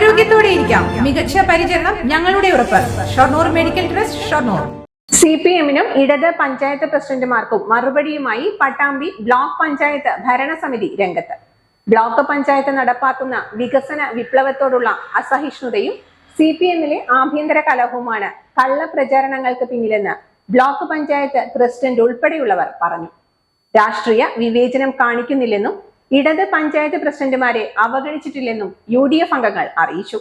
ആരോഗ്യത്തോടെ ഇരിക്കാം. മികച്ച പരിചരണം ഞങ്ങളുടെ ഉറപ്പ്. Shoranur medical trust Shoranur. C P എമ്മിനും ഇടത് പഞ്ചായത്ത് പ്രസിഡന്റുമാർക്കും മറുപടിയുമായി പട്ടാമ്പി ബ്ലോക്ക് പഞ്ചായത്ത് ഭരണസമിതി രംഗത്ത്. ബ്ലോക്ക് പഞ്ചായത്ത് നടപ്പാക്കുന്ന വികസന വിപ്ലവത്തോടുള്ള അസഹിഷ്ണുതയും സി പി എമ്മിലെ ആഭ്യന്തര കലഹവുമാണ് കള്ളപ്രചാരണങ്ങൾക്ക് പിന്നിലെന്ന് ബ്ലോക്ക് പഞ്ചായത്ത് പ്രസിഡന്റ് ഉൾപ്പെടെയുള്ളവർ പറഞ്ഞു. രാഷ്ട്രീയ വിവേചനം കാണിക്കുന്നില്ലെന്നും ഇടത് പഞ്ചായത്ത് പ്രസിഡന്റുമാരെ അവഗണിച്ചിട്ടില്ലെന്നും യു ഡി എഫ് അംഗങ്ങൾ അറിയിച്ചു.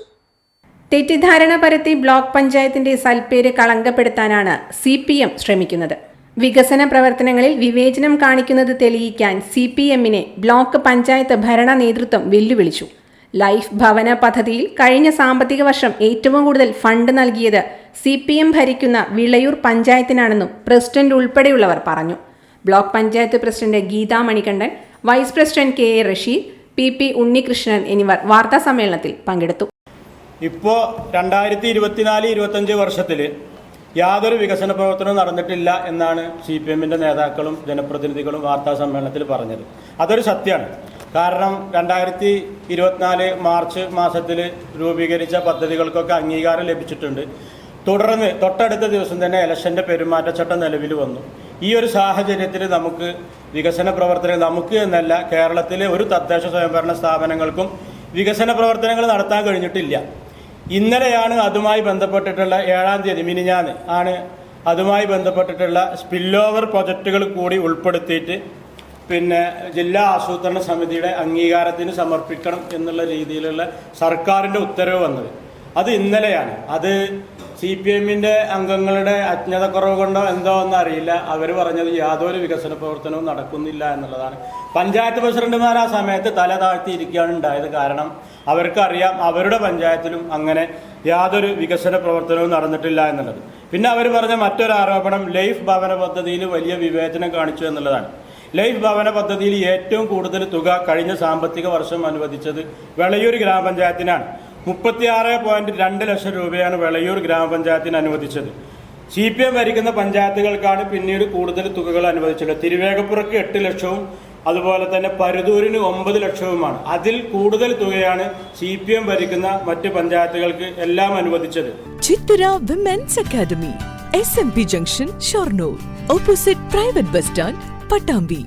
തെറ്റിദ്ധാരണ പരത്തി ബ്ലോക്ക് പഞ്ചായത്തിന്റെ സൽപ്പേര് കളങ്കപ്പെടുത്താനാണ് സി പി എം ശ്രമിക്കുന്നത്. വികസന പ്രവർത്തനങ്ങളിൽ വിവേചനം കാണിക്കുന്നത് തെളിയിക്കാൻ സി പി എമ്മിനെ ബ്ലോക്ക് പഞ്ചായത്ത് ഭരണ നേതൃത്വം വെല്ലുവിളിച്ചു. ലൈഫ് ഭവന പദ്ധതിയിൽ കഴിഞ്ഞ സാമ്പത്തിക വർഷം ഏറ്റവും കൂടുതൽ ഫണ്ട് നൽകിയത് സി ഭരിക്കുന്ന വിളയൂർ പഞ്ചായത്തിനാണെന്നും പ്രസിഡന്റ് ഉൾപ്പെടെയുള്ളവർ പറഞ്ഞു. Block panchayat president Geetha Manikandan vice president K A Rasheed P P Unnikrishnan എന്നിവർ വാർത്താ സമ്മേളനത്തിൽ പങ്കെടുത്തു. ഇപ്പോൾ രണ്ടായിരത്തി ഇരുപത്തിനാല് ഇരുപത്തഞ്ച് വർഷത്തിൽ യാതൊരു വികസന പ്രവർത്തനവും നടന്നിട്ടില്ല എന്നാണ് സി പി എമ്മിന്റെ നേതാക്കളും ജനപ്രതിനിധികളും വാർത്താ സമ്മേളനത്തിൽ പറഞ്ഞത്. അതൊരു സത്യമാണ്. കാരണം രണ്ടായിരത്തി ഇരുപത്തിനാല് മാർച്ച് മാസത്തിൽ രൂപീകരിച്ച പദ്ധതികൾക്കൊക്കെ അംഗീകാരം ലഭിച്ചിട്ടുണ്ട്. തുടർന്ന് തൊട്ടടുത്ത ദിവസം തന്നെ ഇലക്ഷന്റെ പെരുമാറ്റച്ചട്ടം നിലവിൽ വന്നു. ഈ ഒരു സാഹചര്യത്തിൽ നമുക്ക് വികസന പ്രവർത്തനങ്ങൾ നമുക്ക് എന്നല്ല കേരളത്തിലെ ഒരു തദ്ദേശ സ്വയംഭരണ സ്ഥാപനങ്ങൾക്കും വികസന പ്രവർത്തനങ്ങൾ നടത്താൻ കഴിഞ്ഞിട്ടില്ല. ഇന്നലെയാണ് അതുമായി ബന്ധപ്പെട്ടിട്ടുള്ള ഏഴാം തീയതി മിനിഞ്ഞാന്ന് ആണ് അതുമായി ബന്ധപ്പെട്ടിട്ടുള്ള സ്പില്ലോവർ പ്രൊജക്റ്റുകൾ കൂടി ഉൾപ്പെടുത്തിയിട്ട് പിന്നെ ജില്ലാ ആസൂത്രണ സമിതിയുടെ അംഗീകാരത്തിന് സമർപ്പിക്കണം എന്നുള്ള രീതിയിലുള്ള സർക്കാരിന്റെ ഉത്തരവ് വന്നത്. അത് ഇന്നലെയാണ്. അത് സി പി എമ്മിന്റെ അംഗങ്ങളുടെ അജ്ഞതക്കുറവ് കൊണ്ടോ എന്തോ എന്ന് അറിയില്ല. അവർ പറഞ്ഞത് യാതൊരു വികസന പ്രവർത്തനവും നടക്കുന്നില്ല എന്നുള്ളതാണ്. പഞ്ചായത്ത് പ്രസിഡന്റുമാർ ആ സമയത്ത് തല താഴ്ത്തിയിരിക്കുകയാണ് ഉണ്ടായത്. കാരണം അവർക്കറിയാം അവരുടെ പഞ്ചായത്തിലും അങ്ങനെ യാതൊരു വികസന പ്രവർത്തനവും നടന്നിട്ടില്ല എന്നുള്ളത്. പിന്നെ അവർ പറഞ്ഞ മറ്റൊരു ആരോപണം ലൈഫ് ഭവന പദ്ധതിയിൽ വലിയ വിവേചനം കാണിച്ചു എന്നുള്ളതാണ്. ലൈഫ് ഭവന പദ്ധതിയിൽ ഏറ്റവും കൂടുതൽ തുക കഴിഞ്ഞ സാമ്പത്തിക വർഷം അനുവദിച്ചത് വെളയൂർ ഗ്രാമപഞ്ചായത്തിനാണ്. മുപ്പത്തിയാറ് പോയിന്റ് രണ്ട് ലക്ഷം രൂപയാണ് വെളയൂർ ഗ്രാമപഞ്ചായത്തിന് അനുവദിച്ചത്. സി പി എം ഭരിക്കുന്ന പഞ്ചായത്തുകൾക്കാണ് പിന്നീട് കൂടുതൽ തുകകൾ അനുവദിച്ചത്. തിരുവേഗപ്പുറക്ക് എട്ട് ലക്ഷവും അതുപോലെ തന്നെ പരുതൂരിന് ഒമ്പത് ലക്ഷവുമാണ്. അതിൽ കൂടുതൽ തുകയാണ് സി പി എം ഭരിക്കുന്ന മറ്റ് പഞ്ചായത്തുകൾക്ക് എല്ലാം അനുവദിച്ചത്. Chithara women's academy S M P junction Shoranur opposite private bus stand Pattambi